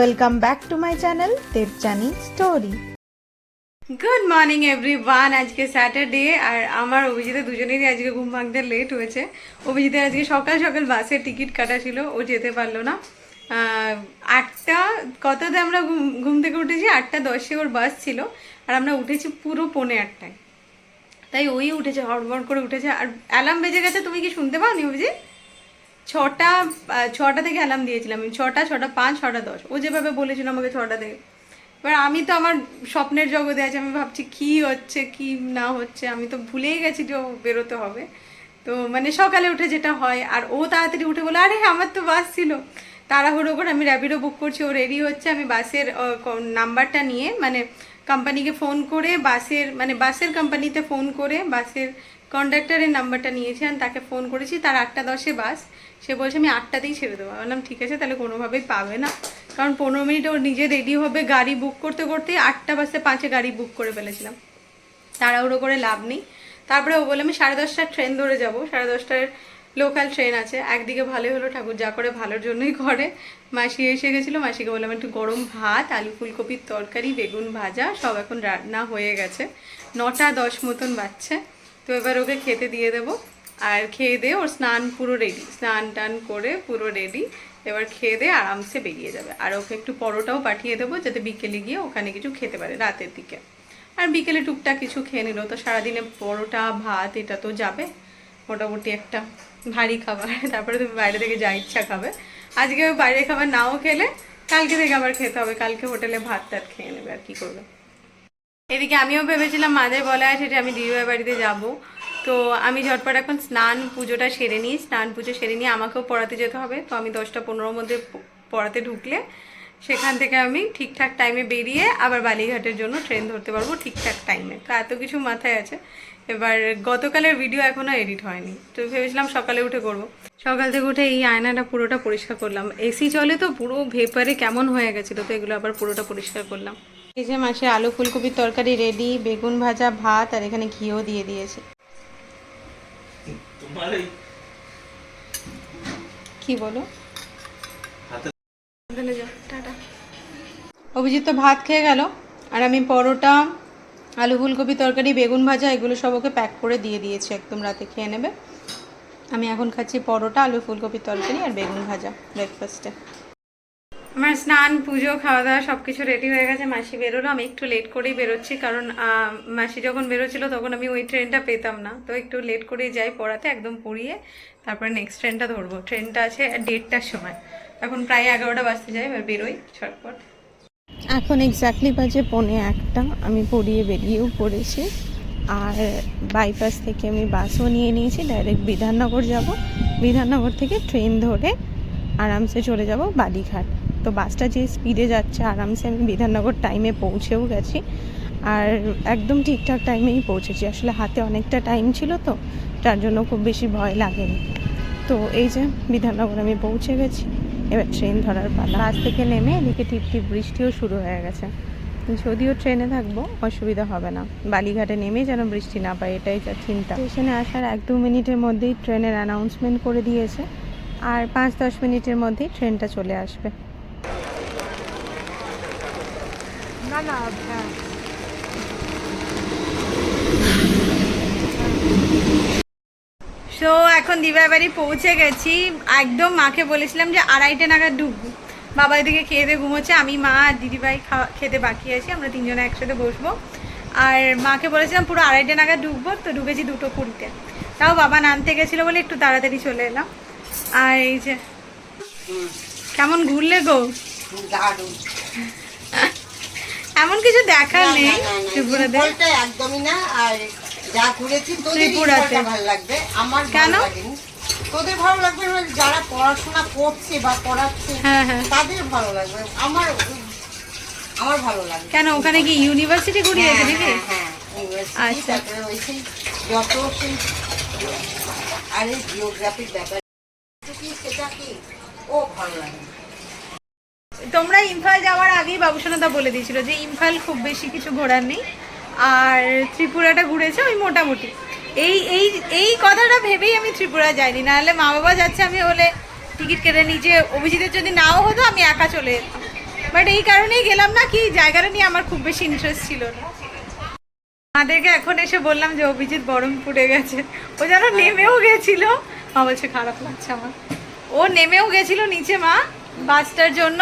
Welcome back to my channel Debjani story good morning everyone আজকে Saturday আর আমার অভিজিতের দুজনেরই আজকে ঘুম ভাঙতে লেট হয়েছে। অভিজিতের আজকে সকাল সকাল বাসের টিকিট কাটা ছিল, ও যেতে পারল না। আটটা, কততে আমরা ঘুম ঘুম থেকে উঠেছি? আটটা দশে ওর বাস ছিল, আর আমরা উঠেছি পুরো পৌনে আটটায়। তাই ওই উঠেছে, হড়বড় করে উঠেছে। আর অ্যালার্ম বেজে গেছে, তুমি কি শুনতে পাওনি অভিজিৎ? ছটা ছটা থেকে অ্যালার্ম দিয়েছিলাম। আমি ছটা ছটা পাঁচ, ছটা দশ। ও যেভাবে বলেছিল আমাকে ছটা থেকে। এবার আমি তো আমার স্বপ্নের জগতে আছি। আমি ভাবছি, কি হচ্ছে, কি না হচ্ছে? আমি তো ভুলেই গেছি যে ও বেরোতে হবে। তো মানে সকালে উঠে যেটা হয়, আর ও তাড়াতাড়ি উঠে বলে, আরে, আমার তো বাস ছিল। তাড়াহুড়ো করে আমি র্যাপিডো বুক করছি। ও রেডি হচ্ছে। আমি বাসের নাম্বারটা নিয়ে মানে কোম্পানিকে ফোন করে, বাসের মানে বাসের কোম্পানিতে ফোন করে, বাসের কন্ডাক্টরের নাম্বারটা নিয়েছি আর তাকে ফোন করেছি, তার আটটা দশে বাস। সে বলছে, আমি আটটাতেই ছেড়ে দেবো। বললাম, ঠিক আছে, তাহলে কোনোভাবেই পাবে না। কারণ পনেরো মিনিট ও নিজে রেডি হবে গাড়ি বুক করতে করতে, আটটা বাসে পাঁচে গাড়ি বুক করে ফেলেছিলাম। তাড়াহুড়ো করে লাভ নেই। তারপরে ও বলে আমি সাড়ে দশটার ট্রেন ধরে যাব। সাড়ে দশটার লোকাল ট্রেন আছে। একদিকে ভালোই হলো, ঠাকুর যা করে ভালোর জন্যই করে। মাসি এসে গেছিল, মাসিকে বললাম, একটু গরম ভাত, আলু ফুলকপির তরকারি, বেগুন ভাজা, সব এখন রান্না হয়ে গেছে। নটা দশ মতন বাচ্চা তো এবার ওকে খেতে দিয়ে দেবো। আর খেয়ে দিয়ে ওর স্নান পুরো রেডি স্নান টান করে পুরো রেডি এবার খেয়ে দিয়ে আরামসে বেরিয়ে যাবে। আর ওকে একটু পরোটাও পাঠিয়ে দেবো যাতে বিকেলে গিয়ে ওখানে কিছু খেতে পারে রাতের দিকে। আর বিকেলে টুকটাক কিছু খেয়ে নিল। তো সারাদিনে পরোটা, ভাত, এটা তো যাবে। মোটামুটি একটা ভারী খাবার। তারপরে তুমি বাইরে থেকে যা ইচ্ছা খাবে। আজকে বাইরে খাবার নাও খেলে, কালকে থেকে আবার খেতে হবে। কালকে হোটেলে ভাত টাত খেয়ে নেবে আর কি করবে। এদিকে আমিও ভেবেছিলাম মাদের বলা আছে যে আমি দিদিভাই বাড়িতে যাব। তো আমি ঝটপট এখন স্নান পুজোটা সেরে নিই, স্নান পুজো সেরে নিয়ে আমাকেও পড়াতে যেতে হবে। তো আমি দশটা পনেরোর মধ্যে পড়াতে ঢুকলে সেখান থেকে আমি ঠিকঠাক টাইমে বেরিয়ে আবার বালিঘাটের জন্য ট্রেন ধরতে পারব ঠিকঠাক টাইমে তো এত কিছু মাথায় আছে। এবার গতকালের ভিডিও এখনও এডিট হয়নি। তো ভেবেছিলাম সকালে উঠে করব। সকাল থেকে উঠে এই আয়নাটা পুরোটা পরিষ্কার করলাম। এসি চলে তো পুরো ভেপারে কেমন হয়ে গেছিল তো এগুলো আবার পুরোটা পরিষ্কার করলাম। এই যে মাসে আলু ফুলকপির তরকারি রেডি বেগুন ভাজা ভাত আর এখানে ঘিও দিয়ে দিয়েছে। কি বলো? অভিজিৎ তো ভাত খেয়ে গেল আর আমি পরোটা আলু ফুলকপি তরকারি বেগুন ভাজা এগুলো সব ওকে প্যাক করে দিয়ে দিয়েছি একদম রাতে খেয়ে নেবে। আমি এখন খাচ্ছি পরোটা আলু ফুলকপির তরকারি আর বেগুন ভাজা ব্রেকফাস্টে আমার স্নান, পুজো খাওয়া দাওয়া সব কিছু রেডি হয়ে গেছে। মাসি বেরোলো, আমি একটু লেট করেই বেরোচ্ছি কারণ মাসি যখন বেরোচ্ছিল তখন আমি ওই ট্রেনটা পেতাম না। তো একটু লেট করেই যাই পড়াতে, একদম পড়িয়ে তারপরে নেক্সট ট্রেনটা ধরবো। ট্রেনটা আছে দেড়টার সময়। এখন প্রায় এগারোটা বাজতে যায়, এবার বেরোই ছটপট এখন এক্স্যাক্টলি বাজে পৌনে একটা। আমি পড়িয়ে বেরিয়েও পড়েছি। আর বাইপাস থেকে আমি বাসও নিয়ে নিয়েছি। ডাইরেক্ট বিধাননগর যাব। বিধাননগর থেকে ট্রেন ধরে আরামসে চলে যাব বালিঘাট। তো বাসটা যে স্পিডে যাচ্ছে আরামসে আমি বিধাননগর টাইমে পৌঁছেও গেছি। আর একদম ঠিকঠাক টাইমেই পৌঁছেছি। আসলে হাতে অনেকটা টাইম ছিল তো তার জন্য খুব বেশি ভয় লাগেনি। তো এই যে বিধাননগর আমি পৌঁছে গেছি এবার ট্রেন ধরার পালা। বাস থেকে নেমে এদিকে টিপ টিপ বৃষ্টিও শুরু হয়ে গেছে। যদিও ট্রেনে থাকব অসুবিধা হবে না। বালিঘাটে নেমে যেন বৃষ্টি না পায় এটাই যা চিন্তা। স্টেশনে আসার এক দু মিনিটের মধ্যেই ট্রেনের অ্যানাউন্সমেন্ট করে দিয়েছে। আর পাঁচ দশ মিনিটের মধ্যেই ট্রেনটা চলে আসবে। না না সো এখন দিবার বাড়ি পৌঁছে গেছি। একদম মাকে বলেছিলাম যে আড়াইটে নাগাদ ঢুকবো। বাবা এদিকে খেয়ে দিয়ে ঘুমোচ্ছে আমি মা আর দিদিভাই খাওয়া খেতে বাকি আছি আমরা তিনজনে একসাথে বসবো। আর মাকে বলেছিলাম পুরো আড়াইটে নাগাদ ঢুকবো তো ঢুকেছি দুটো কুড়িতে। তাও বাবা নামতে গেছিল বলে একটু তাড়াতাড়ি চলে এলাম। আর এই যে কেমন ঘুরলে গো? দারুণ। এমন কিছু দেখার নেই ত্রিপুরাতে। একদমই না আর যা ঘুরেছি ত্রিপুরাতে। ভালো লাগবে আমার কেন? তোদের ভালো লাগবে যারা পড়াশোনা করছে বা পড়াচ্ছে হ্যাঁ হ্যাঁ। তাদের ভালো লাগবে আমার আমার ভালো লাগবে। কেন ওখানে কি ইউনিভার্সিটি ঘুরিয়েছে হ্যাঁ, হ্যাঁ, আচ্ছা। যত সেই আরে জিওগ্রাফির ব্যাপার সেটা কি? ও ভালো লাগে তোমরা ইম্ফল যাওয়ার আগেই বাবুসোনাদা বলে দিয়েছিল যে ইম্ফল খুব বেশি কিছু ঘোরার নেই। আর ত্রিপুরাটা ঘুরেছে ওই মোটামুটি। এই এই এই কথাটা ভেবেই আমি ত্রিপুরা যাইনি। নাহলে মা বাবা যাচ্ছে, আমি হলে টিকিট কেটে নিচে অভিজিতের যদি নাও হতো, আমি একা চলে যেতাম। বাট এই কারণেই গেলাম না কি, জায়গাটা নিয়ে আমার খুব বেশি ইন্টারেস্ট ছিল না। মাদেরকে এখন এসে বললাম যে, অভিজিৎ বরং পুড়ে গেছে। ও যেন নেমেও গেছিল। মা বলছে, খারাপ লাগছে আমার। ও নেমেও গেছিল নিচে মা, বাসটার জন্য।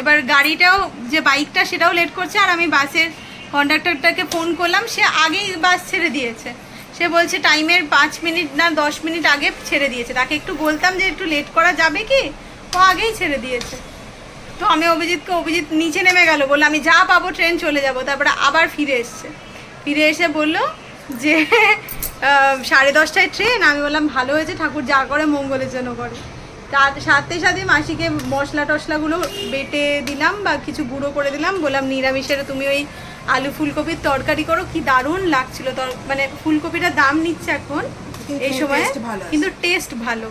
এবার গাড়িটাও, যে বাইকটা সেটাও লেট করছে আর আমি বাসের কন্ডাক্টরটাকে ফোন করলাম, সে আগেই বাস ছেড়ে দিয়েছে। সে বলছে টাইমের পাঁচ মিনিট না দশ মিনিট আগে ছেড়ে দিয়েছে। তাকে একটু বলতাম যে একটু লেট করা যাবে কি? ও আগেই ছেড়ে দিয়েছে। তো আমি অভিজিৎকে, অভিজিৎ নিচে নেমে গেল, বলল, আমি যা পাবো ট্রেন চলে যাব। তারপরে আবার ফিরে এসছে। ফিরে এসে বলল যে সাড়ে দশটায় ট্রেন আমি বললাম, ভালো হয়েছে, ঠাকুর যা করে মঙ্গলের জন্য করে। তার সাথে সাথে মাসিকে মশলা টশলাগুলো বেটে দিলাম বা কিছু গুঁড়ো করে দিলাম। বললাম নিরামিষের তুমি ওই আলু ফুলকপির তরকারি করো কি দারুণ লাগছিল। মানে ফুলকপিটার দাম নিচ্ছে এখন এই সময়। কিন্তু টেস্ট ভালো।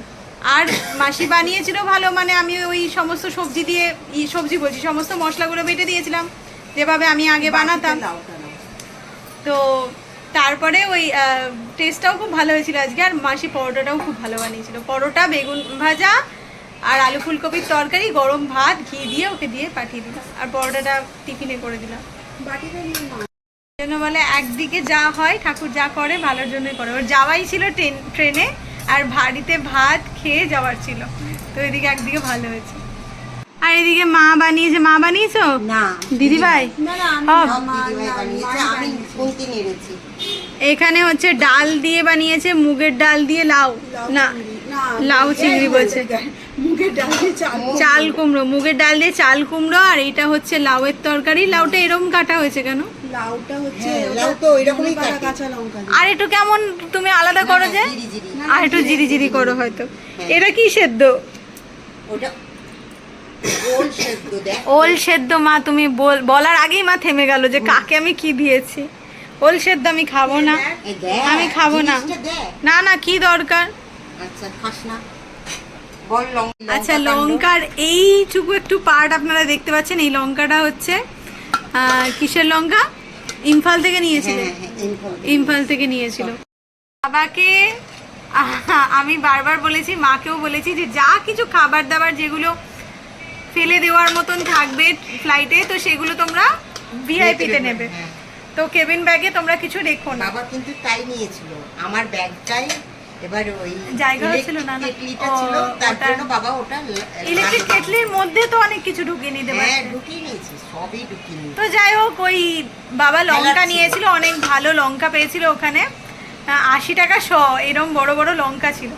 আর মাসি বানিয়েছিল ভালো মানে আমি ওই সমস্ত সবজি দিয়ে ই সবজি বলছি সমস্ত মশলাগুলো বেটে দিয়েছিলাম। যেভাবে আমি আগে বানাতাম। তো তারপরে ওই টেস্টটাও খুব ভালো হয়েছিল আজকে আর মাসি পরোটাটাও খুব ভালো বানিয়েছিল। পরোটা বেগুন ভাজা আর আলু ফুলকপির তরকারি গরম ভাত ঘি দিয়ে ওকে দিয়ে পাঠিয়ে দিলাম। আর পরোটাটা টিফিনে করে দিলাম। জন্য বলে একদিকে যা হয় ঠাকুর যা করে ভালোর জন্যই করে। ওর যাওয়াই ছিল ট্রেন ট্রেনে আর বাড়িতে ভাত খেয়ে যাওয়ার ছিল। তো এদিকে একদিকে ভালো হয়েছে। আর এদিকে মা বানিয়েছে মা বানিয়েছো? না। দিদি ভাই দিদিভাই বানিয়েছে আমি কুন্তি নেড়েছি এখানে হচ্ছে ডাল দিয়ে বানিয়েছে মুগের ডাল দিয়ে লাউ। না লাউ চিংড়ি বলছে। মুখের ডাল দিয়ে চাল কুমড়ো। মুগের ডাল দিয়ে চাল কুমড়ো আর এটা হচ্ছে লাউয়ের তরকারি। লাউটা এরম কাটা হয়েছে কেন? লাউটা হচ্ছে হ্যাঁ, লাউ তো ওইরকমই পাতা কাটে। কাঁচা লঙ্কা দিয়ে। আর একটু কেমন তুমি আলাদা করো যে? জিরি। আর একটু জিরি জিরি করো হয়তো। হ্যাঁ। এটা কি সেদ্ধ? ওটা ওল সেদ্ধ মা তুমি বল- বলার আগেই মা থেমে গেল যে কাকে আমি কি দিয়েছি। ওল সেদ্ধ আমি খাব না। আমি খাব না। না না কি দরকার? আচ্ছা আচ্ছা লঙ্কার এইটুকু একটু পার্ট আপনারা দেখতে পাচ্ছেন। এই লঙ্কাটা হচ্ছে কিসের লঙ্কা? ইমফাল থেকে নিয়েছিল। হ্যাঁ হ্যাঁ ইমফাল থেকে। নিয়েছিল। বাবাকে আমি বারবার বলেছি মাকেও বলেছি যে যা কিছু খাবার দাবার যেগুলো ফেলে দেওয়ার মতন থাকবে ফ্লাইটে তো সেগুলো তোমরা ভিআইপিতে নেবে। হ্যাঁ। তো কেবিন ব্যাগে তোমরা কিছু রেখো না। বাবা কিন্তু তাই নিয়েছিল। আমার ব্যাগটাই এবার ওই জায়গা হচ্ছিল না, না। কেটলিটা ছিল তার জন্য বাবা ওটা ইলেকট্রিক কেটলির মধ্যে তো অনেক কিছু ঢুকিয়ে নিতে পারে হ্যাঁ ঢুকিয়ে নিয়েছি সবই ঢুকিয়ে নিয়েছি। তো যাই হোক ওই বাবা লঙ্কা নিয়েছিল অনেক ভালো লঙ্কা পেয়েছিল ওখানে। আশি টাকা শ এরম বড় বড় লঙ্কা ছিল।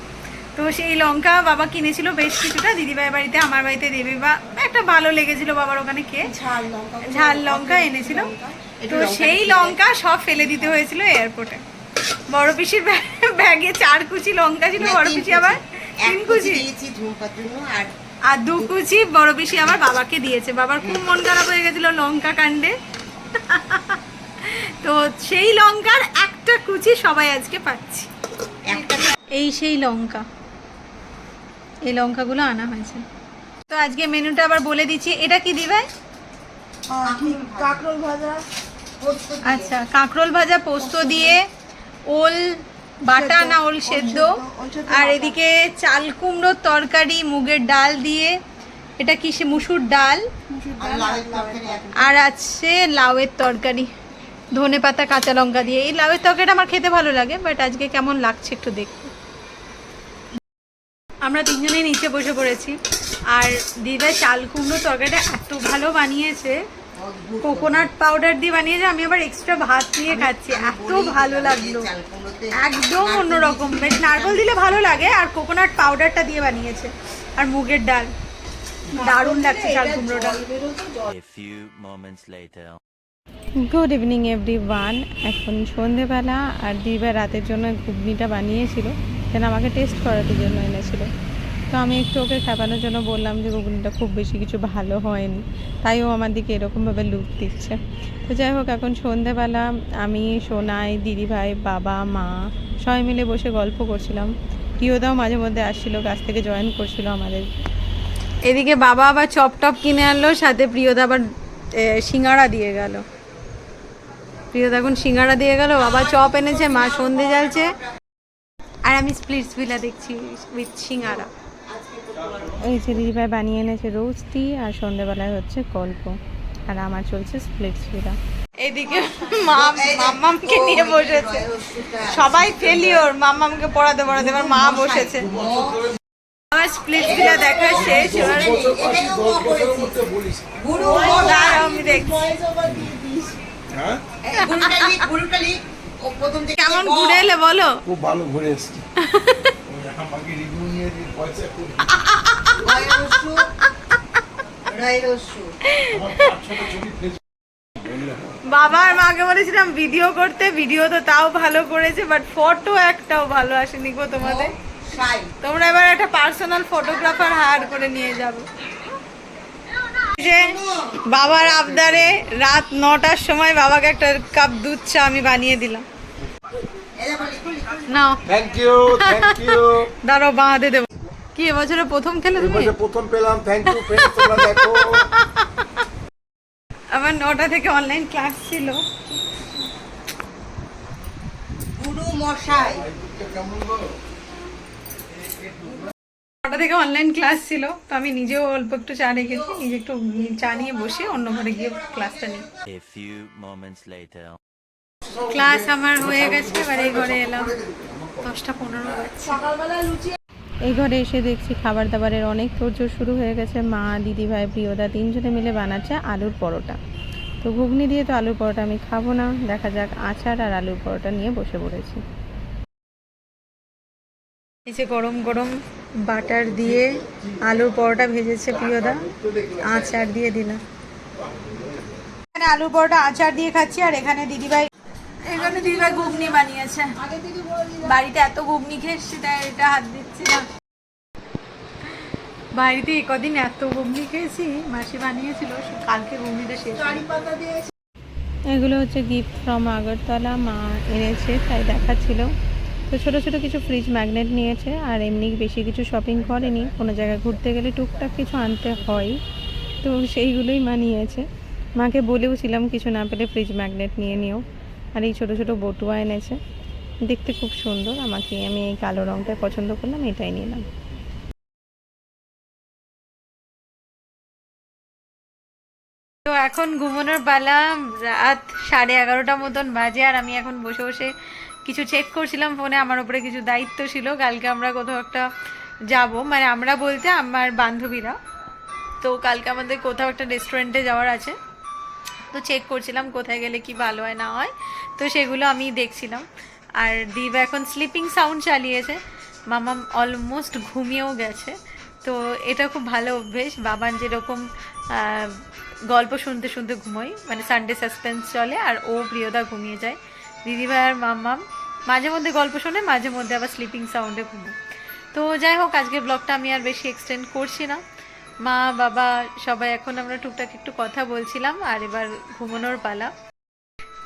তো সেই লঙ্কা বাবা কিনেছিল বেশ কিছুটা। দিদিভাই বাড়িতে আমার বাড়িতে দেবে বা একটা ভালো লেগেছিল বাবার ওখানে খেয়ে। ঝাল লঙ্কা। ঝাল লঙ্কা এনেছিল। তো সেই লঙ্কা সব ফেলে দিতে হয়েছিল এয়ারপোর্টে। বড় পিসির ব্যাগ- চার কুচি লঙ্কা ছিল বড় পিসি আবার তিন কুচি আর দু কুচি বড় পিসি আমার বাবাকে দিয়েছে। বাবার খুব মন খারাপ হয়ে গেছিল লঙ্কা কাণ্ডে। তো সেই লঙ্কার একটা কুচি সবাই আজকে পাচ্ছি। এই সেই লঙ্কা। এই লঙ্কাগুলো আনা হয়েছে। তো আজকে মেনুটা আবার বলে দিচ্ছি এটা কি দিবে? কাঁকরোল ভাজা আচ্ছা কাঁকরোল ভাজা পোস্ত দিয়ে ওল বাটা না ওল সেদ্ধ আর এদিকে চাল কুমড়োর তরকারি মুগের ডাল দিয়ে এটা কি সে মুসুর ডাল? আর আছে লাউয়ের তরকারি ধনে পাতা কাঁচা লঙ্কা দিয়ে। এই লাউয়ের তরকারিটা আমার খেতে ভালো লাগে বাট আজকে কেমন লাগছে একটু দেখতে। আমরা তিনজনেই নিচে বসে পড়েছি। আর দিদা চাল কুমড়ো তরকারিটা এত ভালো বানিয়েছে। কোকোনাট পাউডার দিয়ে বানিয়েছে আমি আবার এক্সট্রা ভাত দিয়ে খাচ্ছি। এত ভালো লাগল। একদম অন্যরকম। বেশ নারকল দিলে ভালো লাগে আর কোকোনাট পাউডারটা দিয়ে বানিয়েছে। আর মুগের ডাল। দারুণ লাগছে চাল কুমড়োটা. গুড ইভিনিং এভরি ওয়ান এখন সন্ধেবেলা আর দিবার রাতের জন্য ঘুগনিটা বানিয়েছিল। যেন আমাকে টেস্ট করাতে জন্য এনেছিল। তো আমি একটু ওকে খাবানোর জন্য বললাম যে ঘুগনিটা খুব বেশি কিছু ভালো হয়নি। তাই ও আমার দিকে এরকমভাবে লুক দিচ্ছে। তো যাই হোক, এখন সন্ধেবেলা আমি সোনাই, দিদিভাই, বাবা, মা সবাই মিলে বসে গল্প করছিলাম। প্রিয়দাও মাঝে মধ্যে আসছিল, কাছ থেকে জয়েন করছিল আমাদের। এদিকে বাবা আবার চপ টপ কিনে আনলো, সাথে প্রিয়দা আবার সিঙ্গাড়া দিয়ে গেল। প্রিয়দা এখন সিঙ্গাড়া দিয়ে গেল, বাবা চপ এনেছে, মা সন্ধে জ্বালছে। আর আমি স্প্লিটস ভিলা দেখছি উইথ সিঙ্গাড়া এই যে দিদিভাই বানিয়ে এনেছে রোস্টি আর সন্ধেবেলায় হচ্ছে গল্প আর আমার চলছে স্প্লিট ছিলা এদিকে মাম মাম্মামকে নিয়ে বসেছে সবাই ফেলিওর মাম্মামকে পড়াতে পড়াতে এবার মা বসেছে আমার স্প্লিটগুলো দেখা শেষ এবার আমি দেখছি গুরুটালি কেমন ঘুরে এলে বলো? খুব ভালো ঘুরে এসছি। বাবা আর মাকে বলেছিলাম ভিডিও করতে ভিডিও তো তাও ভালো করেছে বাট ফটো একটাও ভালো আসেনি গো তোমাদের। তোমরা এবার একটা পার্সোনাল ফটোগ্রাফার হায়ার করে নিয়ে যাবে। বাবার আবদারে রাত নটার সময় বাবাকে একটা কাপ দুধ চা আমি বানিয়ে দিলাম। নাও। থ্যাংক ইউ থ্যাংক ইউ দাঁড়াও বাঁধে দেবো। কি এবছরে প্রথম খেলে তুমি? প্রথম পেলাম থ্যাংক ইউ ফ্রেন্ডস তোমরা দেখো। আমার নটা থেকে অনলাইন ক্লাস ছিল। গুরু মশাই। নটা থেকে অনলাইন ক্লাস ছিল তো আমি নিজেও অল্প একটু চা রেখেছি নিজে একটু চা নিয়ে বসে অন্য ঘরে গিয়ে ক্লাসটা নিই. ক্লাস আমার হয়ে গেছে এবার এই ঘরে এলাম দশটা পনেরো বাজছে। এই ঘরে এসে দেখছি খাবার দাবারের অনেক তোড়জোড় শুরু হয়ে গেছে মা দিদিভাই প্রিয়দা তিনজনে মিলে বানাচ্ছে আলুর পরোটা। তো ঘুগনি দিয়ে তো আলুর পরোটা আমি খাব না দেখা যাক আচার আর আলুর পরোটা নিয়ে বসে পড়েছি। যে গরম গরম বাটার দিয়ে আলুর পরোটা ভেজেছে প্রিয়দা, আচার দিয়ে দিলাম। এখানে আলুর পরোটা আচার দিয়ে খাচ্ছি আর এখানে দিদিভাই এখানে দিদিভাই ঘুগনি বানিয়েছে। বাড়িতে এত ঘুগনি খেয়েছি, তাই এটা হাত দিচ্ছি না। বাড়িতে কদিন এত ঘুগনি খেয়েছি, মাসি বানিয়েছিল কালকে ঘুগনিটা শেষ। এগুলো হচ্ছে গিফট ফ্রম আগরতলা, মা এনেছে, তাই দেখাচ্ছিল। তো ছোটো ছোটো কিছু ফ্রিজ ম্যাগনেট নিয়েছে, আর এমনি বেশি কিছু শপিং করেনি। কোনো জায়গায় ঘুরতে গেলে টুকটাক কিছু আনতে হয়। তো সেইগুলোই মা নিয়েছে। মাকে বলেও ছিলাম কিছু না পেলে ফ্রিজ ম্যাগনেট নিয়ে নিও। আর এই ছোটো ছোটো বটুয়া এনেছে। দেখতে খুব সুন্দর। আমাকে আমি এই কালো রঙটা পছন্দ করলাম, এটাই নিলাম। তো এখন ঘুমানোর পালা, রাত সাড়ে এগারোটা মতন বাজে, আর আমি এখন বসে বসে কিছু চেক করছিলাম ফোনে আমার উপরে কিছু দায়িত্ব ছিল, কালকে আমরা কোথাও একটা যাব। মানে আমরা বলতে আমার বান্ধবীরা। তো কালকে আমাদের কোথাও একটা রেস্টুরেন্টে যাওয়ার আছে। তো চেক করছিলাম কোথায় গেলে কি ভালো হয়, না হয়। তো সেগুলো আমি দেখছিলাম। আর দীপ এখন স্লিপিং সাউন্ড চালিয়েছে। মামা অলমোস্ট ঘুমিয়েও গেছে। তো এটা খুব ভালো অভ্যেস। বাবান যেরকম গল্প শুনতে শুনতে ঘুমোয় মানে সানডে সাসপেন্স চলে, আর ও প্রিয়দা ঘুমিয়ে যায়। দিদিভাই আর মাম্মাম, মাঝে মধ্যে গল্প শোনে, মাঝে মধ্যে আবার স্লিপিং সাউন্ডে ঘুমোয় তো যাই হোক, আজকের ব্লগটা আমি আর বেশি এক্সটেন্ড করছি না। মা, বাবা, সবাই, এখন আমরা টুকটাক একটু কথা বলছিলাম, আর এবার ঘুমানোর পালা।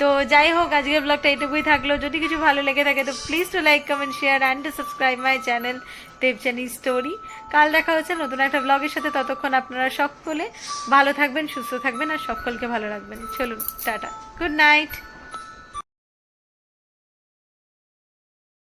তো যাই হোক, আজকের ব্লগটা এটুকুই থাকল। যদি কিছু ভালো লেগে থাকে, তো please to like comment share and to subscribe my channel Debjani story কাল দেখা হচ্ছে নতুন একটা ব্লগের সাথে। ততক্ষণ আপনারা সকলে ভালো থাকবেন, সুস্থ থাকবেন, আর সকলকে ভালো রাখবেন। চলুন, টাটা। Good night